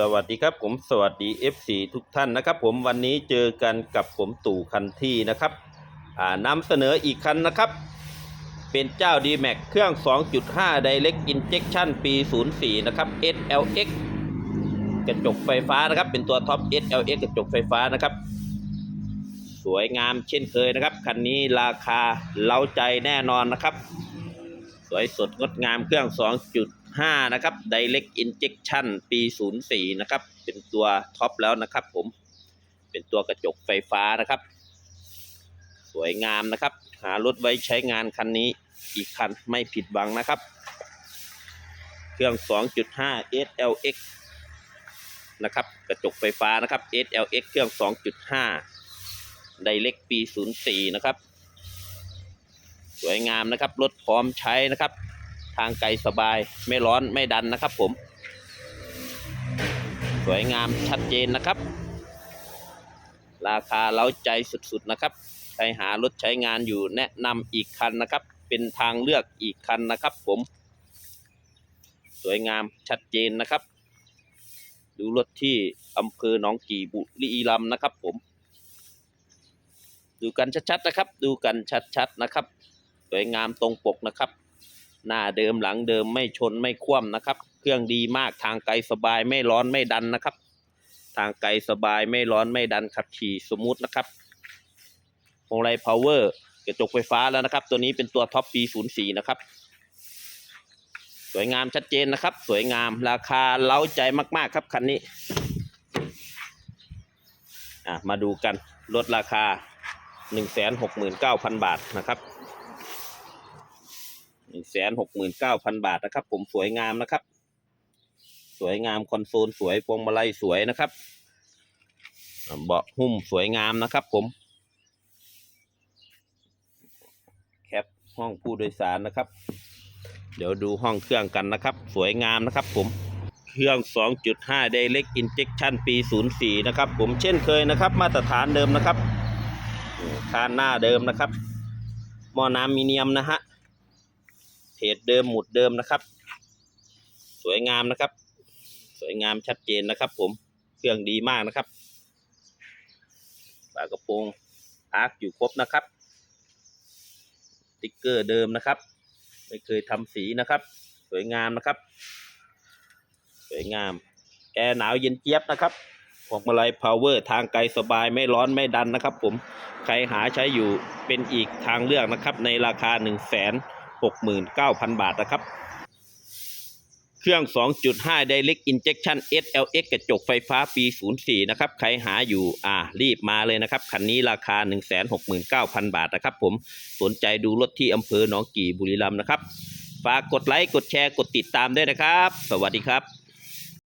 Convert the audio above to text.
สวัสดีครับผมสวัสดี FC ทุกท่านนะครับ ผมวันนี้เจอกันกับผมตู่คันที่นะครับอ่านำเสนออีกคันนะครับ เป็นเจ้า d m a x เครื่อง 2.5 Direct Injection ปี 04 นะครับ SLX กระจกไฟฟ้านะครับ เป็นตัวท็อป SLX กระจกไฟฟ้านะครับ สวยงามเช่นเคยนะครับ คันนี้ราคาเล้าใจแน่นอนนะครับ สวยสดงดงามเครื่อง 2.5 5 นะครับ Direct Injection ปี 04 นะครับ เป็นตัวท็อปแล้วนะครับผม เป็นตัวกระจกไฟฟ้านะครับ สวยงามนะครับ หารถไว้ใช้งานคันนี้อีกคันไม่ผิดหวังนะครับ เครื่อง 2.5 SLX นะครับกระจกไฟฟ้านะครับ SLX เครื่อง 2.5 Direct ปี 04 นะครับ สวยงามนะครับ รถพร้อมใช้นะครับ ทางไกลสบายไม่ร้อนไม่ดันนะครับผม สวยงามชัดเจนนะครับ ราคาเล้าใจสุดๆนะครับใครหารถใช้งานอยู่แนะนำอีกคันนะครับ เป็นทางเลือกอีกคันนะครับผม สวยงามชัดเจนนะครับ ดูรถที่อำเภอหนองกี่บุรีรัมย์นะครับผม ดูกันชัดๆนะครับ ดูกันชัดๆนะครับ สวยงามตรงปกนะครับ หน้าเดิมหลังเดิมไม่ชนไม่คว่ำนะครับ เครื่องดีมากทางไกลสบายไม่ร้อนไม่ดันนะครับ ทางไกลสบายไม่ร้อนไม่ดันขับขี่สมูทนะครับพวงไรพาวเวอร์กระจกไฟฟ้าแล้วนะครับ ตัวนี้เป็นตัวท็อปปี04นะครับ สวยงามชัดเจนนะครับ สวยงามราคาเล้าใจมาก ๆ ครับคันนี้อะมาดูกันลดราคา 169,000 บาทนะครับ แสนหกหมื่นเก้าพันบาทนะครับ ผมสวยงามนะครับ สวยงามคอนโซลสวยพวงมาลัยสวยนะครับเบาะหุ้มสวยงามนะครับผม แคปห้องผู้โดยสารนะครับ เดี๋ยวดูห้องเครื่องกันนะครับ สวยงามนะครับผมเครื่อง 2.5 Direct Injection ปี 04 นะครับ ผมเช่นเคยนะครับ มาตรฐานเดิมนะครับคานหน้าเดิมนะครับ หม้อน้ำมีเนียมนะฮะ เพจเดิมหมุดเดิมนะครับ สวยงามนะครับ สวยงามชัดเจนนะครับ ผมเครื่องดีมากนะครับฝากระโปรงอาร์คอยู่ครบนะครับติ๊กเกอร์เดิมนะครับ ไม่เคยทำสีนะครับ สวยงามนะครับ สวยงาม แอร์หนาวเย็นเจี๊ยบนะครับพวงมาลัยพาวเวอร์ทางไกลสบายไม่ร้อนไม่ดันนะครับ ผมใครหาใช้อยู่เป็นอีกทางเลือกนะครับ ในราคา 1 0 0 0 0แสน 69,000 บาทนะครับ เครื่อง 2.5 Direct Injection SLX กระจกไฟฟ้าปี 04 นะครับ ใครหาอยู่อ่ารีบมาเลยนะครับ คันนี้ราคา 169,000 บาทนะครับผมสนใจดูรถที่อำเภอหนองกี่บุรีรัมย์นะครับ ฝากกดไลค์ กดแชร์ กดติดตามด้วยนะครับ สวัสดีครับ